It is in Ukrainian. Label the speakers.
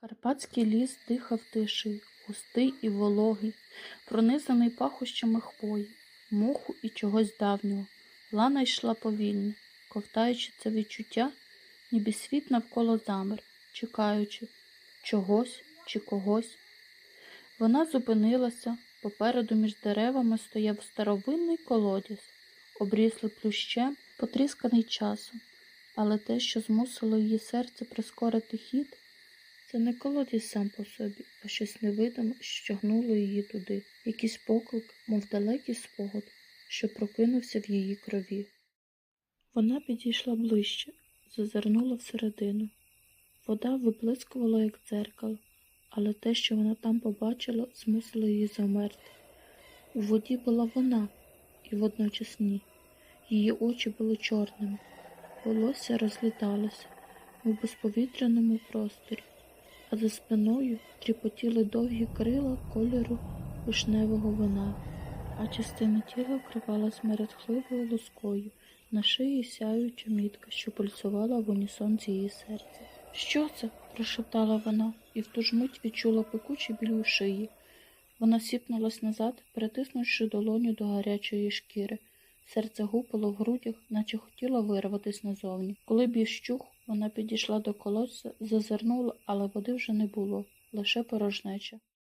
Speaker 1: Карпатський ліс дихав тишею, густий і вологий, пронизаний пахощами хвої, моху і чогось давнього. Лана йшла повільно, ковтаючи це відчуття, ніби світ навколо замер, чекаючи чогось чи когось. Вона зупинилася, попереду між деревами стояв старовинний колодязь, обріслий плющем, потрісканий часом, але те, що змусило її серце прискорити хід, це не колодязь сам по собі, а щось невидиме, що гнуло її туди, якийсь поклик, мов далекий спогад, що прокинувся в її крові. Вона підійшла ближче, зазирнула всередину. Вода виблискувала, як дзеркало, але те, що вона там побачила, змусило її замерти. У воді була вона, і водночас ні. Її очі були чорними, волосся розліталося, би з просторі, а за спиною тріпотіли довгі крила кольору вишневого вина, а частина тіла вкривалась мерехтливою лускою, на шиї сяюча мітка, що пульсувала в унісон з її серця. Що це? прошептала вона, і в ту ж мить відчула пекучий біль у шиї. Вона сіпнулась назад, притиснувши долоню до гарячої шкіри. Серце гупало в грудях, наче хотіло вирватися назовні. Коли б щух, вона підійшла до колодця, зазирнула, але води вже не було, лише порожнеча.